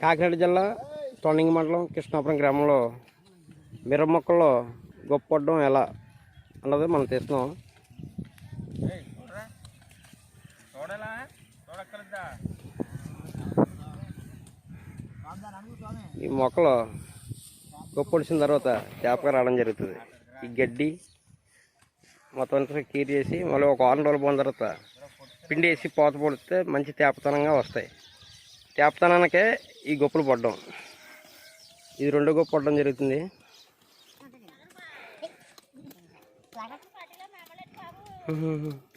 కాకినాడ జిల్లా తొండంగి మండలం కృష్ణాపురం గ్రామంలో మిరప మొక్కల్లో గొప్పడం ఎలా అన్నది మనం తీస్తున్నాం ఈ మొక్కలు గొప్ప పొడిచిన తర్వాత చేపగా రావడం జరుగుతుంది. ఈ గడ్డి మొత్తం అంతా కీర్ చేసి మళ్ళీ ఒక వారం రోజులు పోయిన తర్వాత పిండి వేసి పోత పొడితే మంచి తేపతనంగా వస్తాయి. తేపతనానికే ఈ గొప్పలు పడడం. ఇది రెండో గొప్ప పడడం జరుగుతుంది.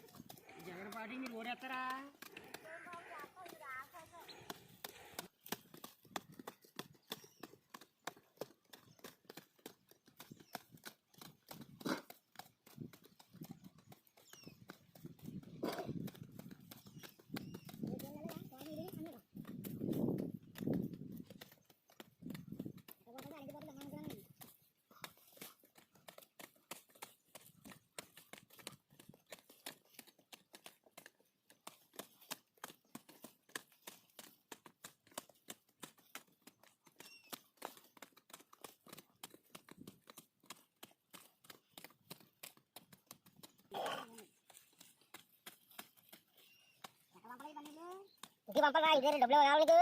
బుద్ధి పంపగా ఇదే డబ్బులు కావాలి నీకు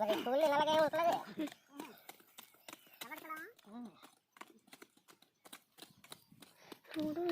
మరి స్కూల్ ఇలాగే వస్తుంది చూడు